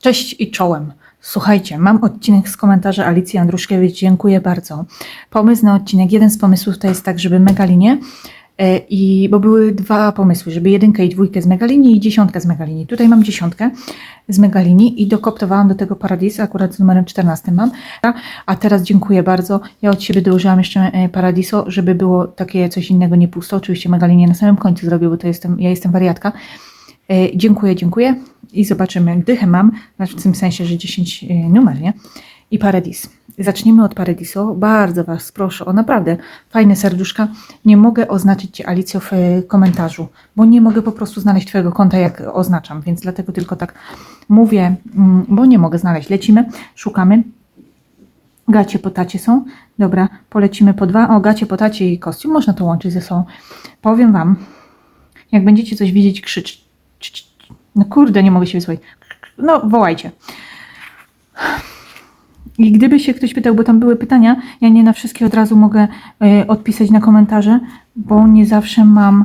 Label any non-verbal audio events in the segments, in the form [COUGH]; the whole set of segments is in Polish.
Cześć i czołem. Słuchajcie, mam odcinek z komentarza Alicji Andruszkiewicz. Dziękuję bardzo. Pomysł na odcinek. Jeden z pomysłów to jest tak, żeby Megalinie e, i bo były dwa pomysły, żeby jedynkę i dwójkę z Megalini i dziesiątkę z Megalini. Tutaj mam dziesiątkę z Megalini i dokoptowałam do tego Paradis, akurat z numerem 14 mam. A teraz dziękuję bardzo. Ja od siebie dołożyłam jeszcze e, Paradiso, żeby było takie coś innego, nie pusto. Oczywiście Megalinie na samym końcu zrobię, bo to jestem, ja jestem wariatka. E, Dziękuję, dziękuję. I zobaczymy. Dychę mam, w tym sensie, że 10 e, numer, nie? I Paradis. Zacznijmy od Paradiso. Bardzo Was proszę o naprawdę fajne serduszka. Nie mogę oznaczyć Cię, Alicjo, w e, komentarzu, bo nie mogę po prostu znaleźć Twojego konta, jak oznaczam, więc dlatego tylko tak mówię, mm, bo nie mogę znaleźć. Lecimy, szukamy. Gacie po tacie są. Dobra, polecimy po dwa. O, gacie po tacie i kostium. Można to łączyć ze sobą. Powiem Wam, jak będziecie coś widzieć, krzycz. No kurde, nie mogę się wysłać. No, wołajcie. I gdyby się ktoś pytał, bo tam były pytania, ja nie na wszystkie od razu mogę y, odpisać na komentarze, bo nie zawsze mam,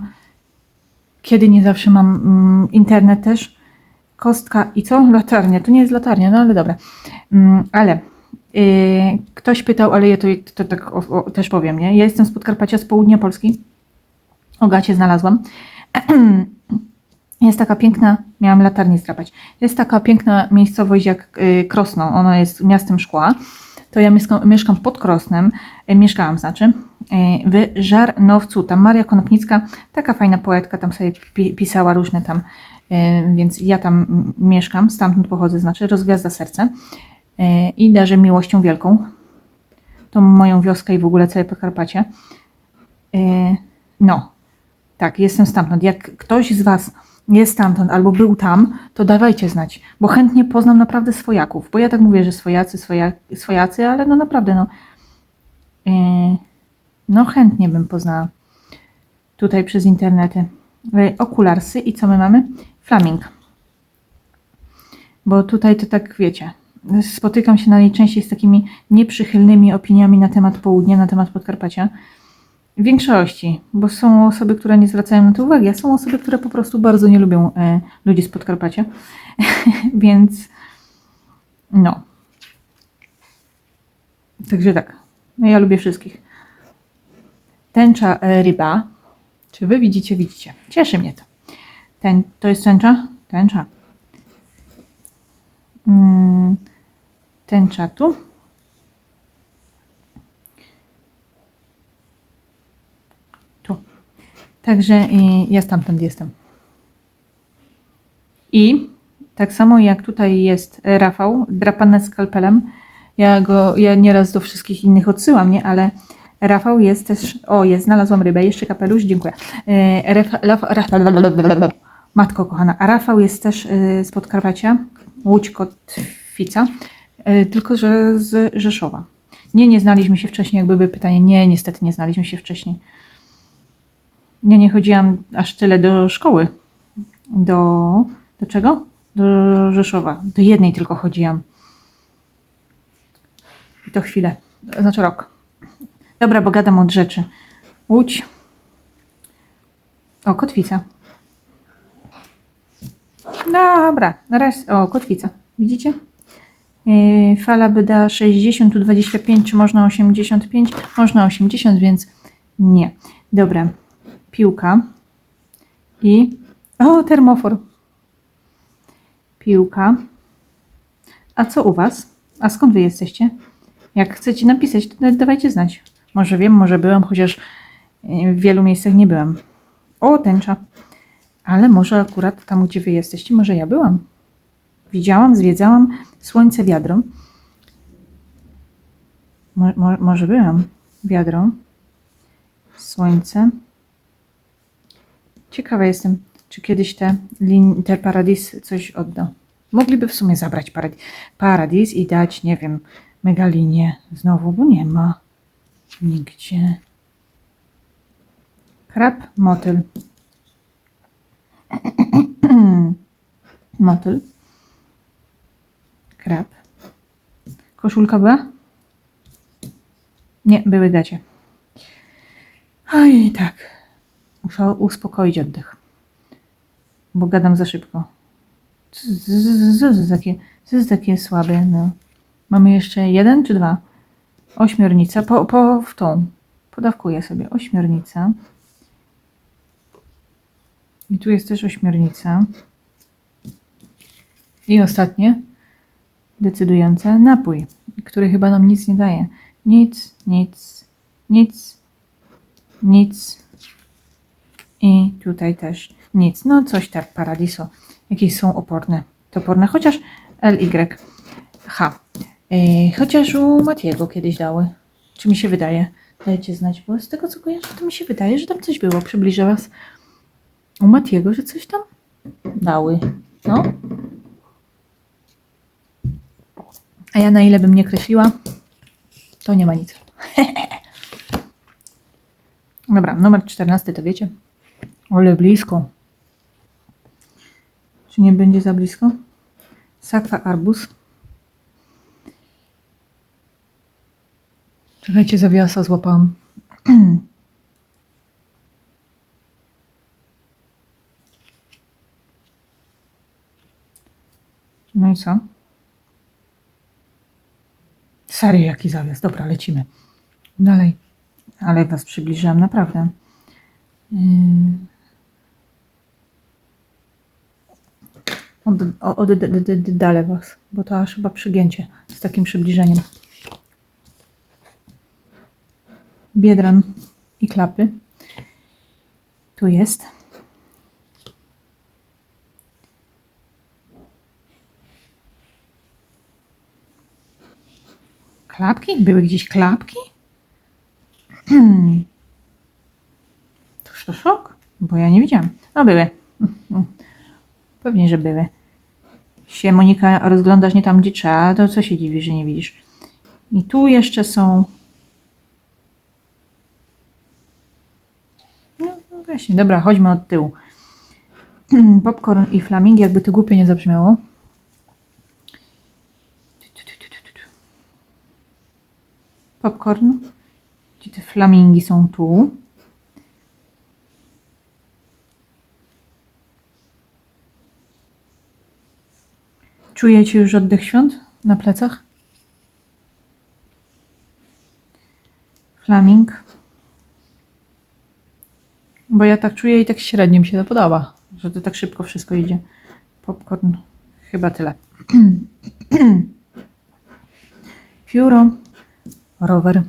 kiedy nie zawsze mam mm, internet też. Kostka i co? [LAUGHS] Latarnia. To nie jest latarnia, no ale dobra. Mm, ale y, ktoś pytał, ale ja to, to tak o, o, też powiem, nie? Ja jestem z Podkarpacia, z południa Polski. O gacie znalazłam. [CLEARS THROAT] Jest taka piękna, miałam latarnię zdrapać. Jest taka piękna miejscowość jak y, Krosno, ona jest miastem szkła. To ja mieszkam, pod Krosnem, y, mieszkałam znaczy, y, w Żarnowcu. Tam Maria Konopnicka, taka fajna poetka, tam sobie pi, pisała różne tam, więc ja tam mieszkam, stamtąd pochodzę, znaczy rozgwiazda serce i darzę miłością wielką tą moją wioskę i w ogóle całe Podkarpacie. No, tak, jestem stamtąd. Jak ktoś z Was jest stamtąd albo był tam, to dawajcie znać, bo chętnie poznam naprawdę swojaków. Bo ja tak mówię, że swojacy, swoja, swojacy, ale no naprawdę, no, yy, no chętnie bym poznała tutaj przez internety. Yy, Okularsy i co my mamy? Flaming. Bo tutaj to tak wiecie, spotykam się najczęściej z takimi nieprzychylnymi opiniami na temat południa, na temat Podkarpacia. W większości, bo są osoby, które nie zwracają na to uwagi, a są osoby, które po prostu bardzo nie lubią e, ludzi z Podkarpacia. [LAUGHS] Więc no. Także tak. No ja lubię wszystkich. Tęcza e, ryba. Czy wy widzicie? Widzicie. Cieszy mnie to. Ten, to jest tęcza? Tęcza. Mm, tęcza tu. Także y, ja stamtąd jestem. I tak samo jak tutaj jest Rafał, drapany skalpelem, ja go, ja nieraz do wszystkich innych odsyłam, nie? Ale Rafał jest też, o jest, znalazłam rybę, jeszcze kapelusz, dziękuję. Rafa, Rafa, Rafa, matko kochana, a Rafał jest też z Podkarpacia, Łódź Kotwica, tylko że z Rzeszowa. Nie, nie znaliśmy się wcześniej, jakby były pytanie, nie, niestety nie znaliśmy się wcześniej. Nie, nie chodziłam aż tyle do szkoły. Do, do czego? Do Rzeszowa. Do jednej tylko chodziłam. I to chwilę. Znaczy rok. Dobra, bo gadam od rzeczy. Łódź. O, kotwica. Dobra, raz. O, kotwica. Widzicie? Yy, fala by dała 60, tu 25, czy można 85? Można 80, więc nie. Dobra piłka i o, termofor. Piłka. A co u Was? A skąd Wy jesteście? Jak chcecie napisać, to dawajcie znać. Może wiem, może byłam, chociaż w wielu miejscach nie byłam. O, tęcza. Ale może akurat tam, gdzie Wy jesteście, może ja byłam. Widziałam, zwiedzałam słońce wiadro. Mo, mo, może byłam wiadro. Słońce. Ciekawa jestem, czy kiedyś te, te Paradis coś odda. Mogliby w sumie zabrać Paradis, i dać, nie wiem, Megalinie znowu, bo nie ma nigdzie. Krab, motyl. [CLEARS THROAT] motyl. Krab. Koszulka była? Nie, były gacie. Oj, tak. Muszę uspokoić oddech, bo gadam za szybko. To takie, takie słabe, no. Mamy jeszcze jeden czy dwa? Ośmiornica, po, po w tą. Podawkuję sobie ośmiornica. I tu jest też ośmiornica. I ostatnie, decydujące, napój, który chyba nam nic nie daje. Nic, nic, nic, nic. I tutaj też nic. No coś tak, paradiso. Jakieś są oporne. Toporne, chociaż LY. H. Yy, chociaż u Matiego kiedyś dały. Czy mi się wydaje? Dajcie znać, bo z tego co kojarzę, to mi się wydaje, że tam coś było. Przybliżę was. U Matiego, że coś tam dały. No. A ja na ile bym nie kreśliła, to nie ma nic. [LAUGHS] Dobra, numer 14 to wiecie. Ole blisko. Czy nie będzie za blisko? Sakwa arbuz. Czekajcie, zawiasa złapałam. [CLEARS THROAT] No i co? Serio, jaki zawias. Dobra, lecimy. Dalej. Ale was przybliżyłam, naprawdę. Yy. Od, od, od, oddalę was, bo to aż chyba przygięcie z takim przybliżeniem. Biedran i klapy. Tu jest. Klapki? Były gdzieś klapki? [CLEARS THROAT] To szok, bo ja nie widziałam. No były. [LAUGHS] Pewnie, że były. Się Monika rozglądasz nie tam, gdzie trzeba, to co się dziwisz, że nie widzisz? I tu jeszcze są. No, no właśnie, dobra, chodźmy od tyłu. [CLEARS THROAT] Popcorn i flaming, jakby to głupio nie zabrzmiało. Popcorn. Gdzie te flamingi są tu. Czujecie już oddech świąt na plecach? Flaming. Bo ja tak czuję i tak średnio mi się to podoba, że to tak szybko wszystko idzie. Popcorn. Chyba tyle. [CLEARS THROAT] Pióro. Rower.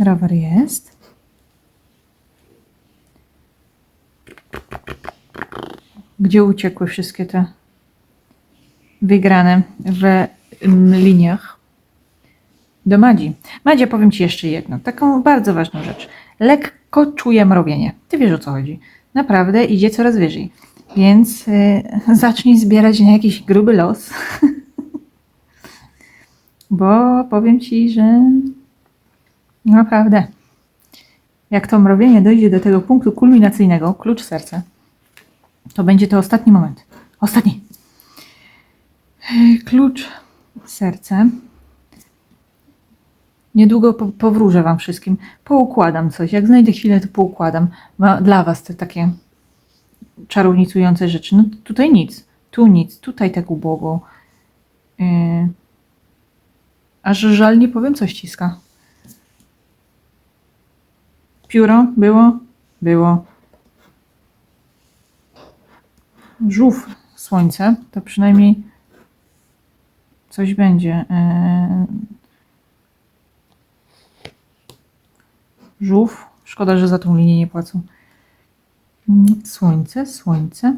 Rower jest. Gdzie uciekły wszystkie te wygrane w liniach? Do Madzi. Madzia, powiem Ci jeszcze jedno, taką bardzo ważną rzecz. Lekko czuję mrowienie. Ty wiesz o co chodzi. Naprawdę idzie coraz wyżej. Więc y, [LAUGHS] zacznij zbierać na jakiś gruby los. [LAUGHS] Bo powiem Ci, że naprawdę jak to mrowienie dojdzie do tego punktu kulminacyjnego, klucz serca, to będzie to ostatni moment. Ostatni. Klucz serce. Niedługo po, powróżę Wam wszystkim. Poukładam coś. Jak znajdę chwilę, to poukładam. Dla Was te takie czarownicujące rzeczy. No tutaj nic. Tu nic. Tutaj tak ubogo. Yy. Aż żal nie powiem, co ściska. Pióro było? Było. Żółw słońce, to przynajmniej coś będzie. Yy. Żółw. Szkoda, że za tą linię nie płacą. Mm, Słońce, słońce.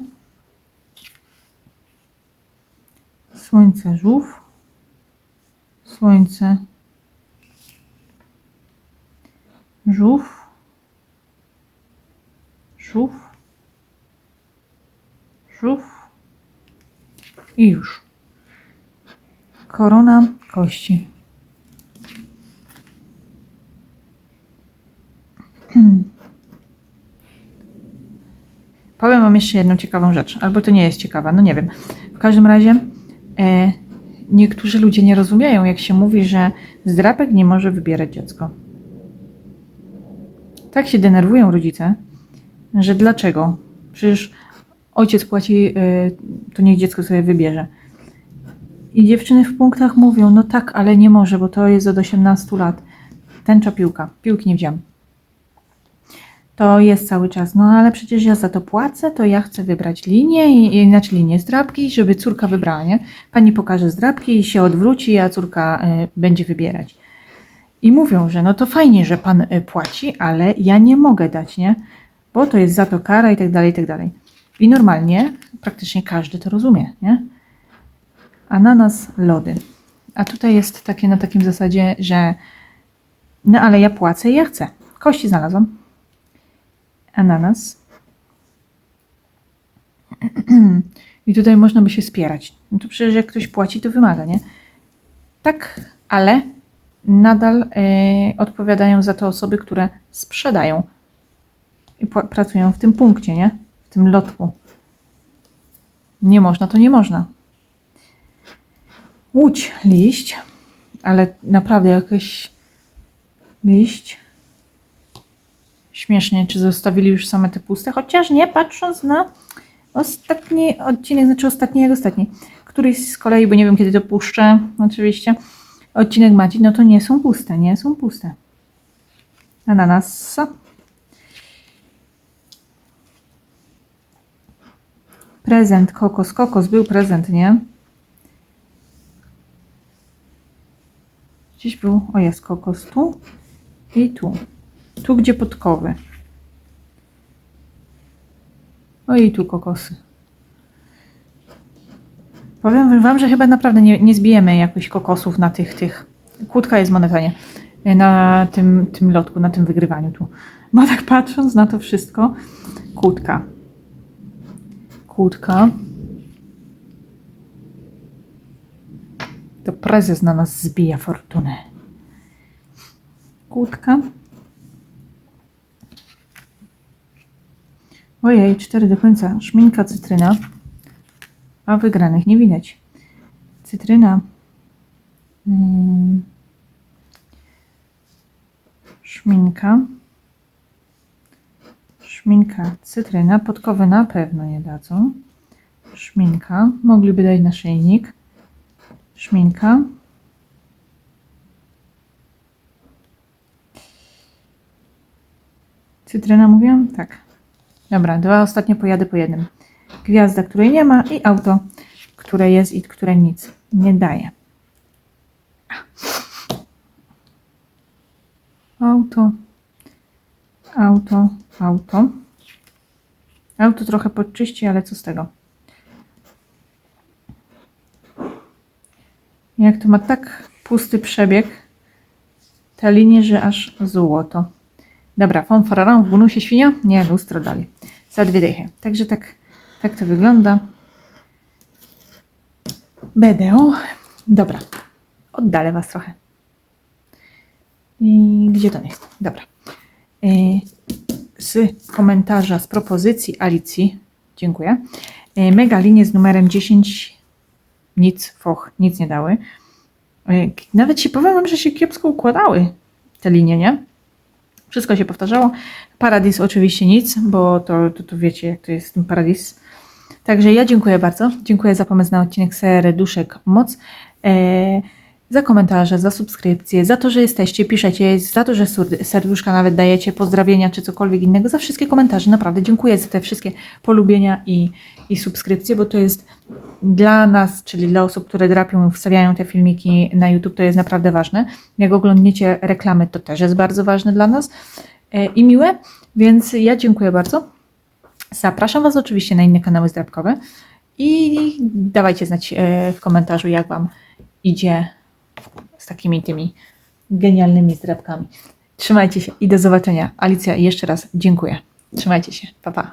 Słońce, żółw. Słońce. Żółw. Żółw. Żółw. I już. Korona kości. [CLEARS THROAT] Powiem Wam jeszcze jedną ciekawą rzecz, albo to nie jest ciekawa, no nie wiem. W każdym razie e, niektórzy ludzie nie rozumieją, jak się mówi, że zdrapek nie może wybierać dziecko. Tak się denerwują rodzice, że dlaczego? Przecież ojciec płaci, y, to niech dziecko sobie wybierze. I dziewczyny w punktach mówią, no tak, ale nie może, bo to jest od 18 lat. Tęcza piłka. Piłki nie wziąłem. To jest cały czas, no ale przecież ja za to płacę, to ja chcę wybrać linię, i, znaczy linię zdrabki, żeby córka wybrała, nie? Pani pokaże zdrabki i się odwróci, a córka y, będzie wybierać. I mówią, że no to fajnie, że pan y, płaci, ale ja nie mogę dać, nie? Bo to jest za to kara i tak dalej, i tak dalej. I normalnie praktycznie każdy to rozumie, nie? Ananas, lody. A tutaj jest takie na takim zasadzie, że no ale ja płacę i ja chcę. Kości znalazłam. Ananas. [CLEARS THROAT] I tutaj można by się spierać. No to przecież jak ktoś płaci, to wymaga, nie? Tak, ale nadal e, odpowiadają za to osoby, które sprzedają i pracują w tym punkcie, nie? W tym lotku. Nie można, to nie można. Łódź, liść, ale naprawdę jakiś liść. Śmiesznie, czy zostawili już same te puste, chociaż nie patrząc na ostatni odcinek, znaczy ostatni jak ostatni. Któryś z kolei, bo nie wiem kiedy to puszczę, oczywiście. Odcinek Madzi, no to nie są puste, nie są puste. Ananasa. Prezent, kokos, kokos, był prezent, nie? Gdzieś był, o jest kokos tu i tu. Tu gdzie podkowy. O i tu kokosy. Powiem wam, że chyba naprawdę nie, nie zbijemy jakoś kokosów na tych, tych. Kłódka jest monetanie. Na tym, tym lotku, na tym wygrywaniu tu. Bo tak patrząc na to wszystko, kłódka. Kłódka. To prezes na nas zbija fortunę. Kłódka. Ojej, cztery do końca. Szminka, cytryna. A wygranych nie widać. Cytryna. Mm. Szminka. Szminka, cytryna. Podkowy na pewno nie dadzą. Szminka. Mogliby dać naszyjnik. Szminka. Cytryna mówiłam? Tak. Dobra, dwa ostatnie pojadę po jednym. Gwiazda, której nie ma i auto, które jest i które nic nie daje. Auto, auto, auto. Auto trochę podczyści, ale co z tego? Jak to ma tak pusty przebieg, ta linie, że aż złoto. Dobra, fanfararan w bonusie świnia? Nie, lustro dalej. Za dwie dychy. Także tak, tak to wygląda. BDO. Dobra, oddalę Was trochę. I gdzie to jest? Dobra. Yy, Z komentarza, z propozycji Alicji, dziękuję. Yy, Mega linie z numerem 10 nic, foch, nic nie dały. Yy, Nawet się powiem że się kiepsko układały te linie, nie? Wszystko się powtarzało. Paradis oczywiście nic, bo to, to, to wiecie, jak to jest ten paradis. Także ja dziękuję bardzo. Dziękuję za pomysł na odcinek serii Duszek Moc. E, za komentarze, za subskrypcje, za to, że jesteście, piszecie, za to, że serduszka nawet dajecie, pozdrowienia czy cokolwiek innego, za wszystkie komentarze. Naprawdę dziękuję za te wszystkie polubienia i, i subskrypcje, bo to jest dla nas, czyli dla osób, które drapią, wstawiają te filmiki na YouTube, to jest naprawdę ważne. Jak oglądniecie reklamy, to też jest bardzo ważne dla nas e, i miłe, więc ja dziękuję bardzo. Zapraszam Was oczywiście na inne kanały zdrabkowe i dawajcie znać e, w komentarzu, jak Wam idzie z takimi tymi genialnymi zdrabkami. Trzymajcie się i do zobaczenia. Alicja, jeszcze raz dziękuję. Trzymajcie się. Pa, pa.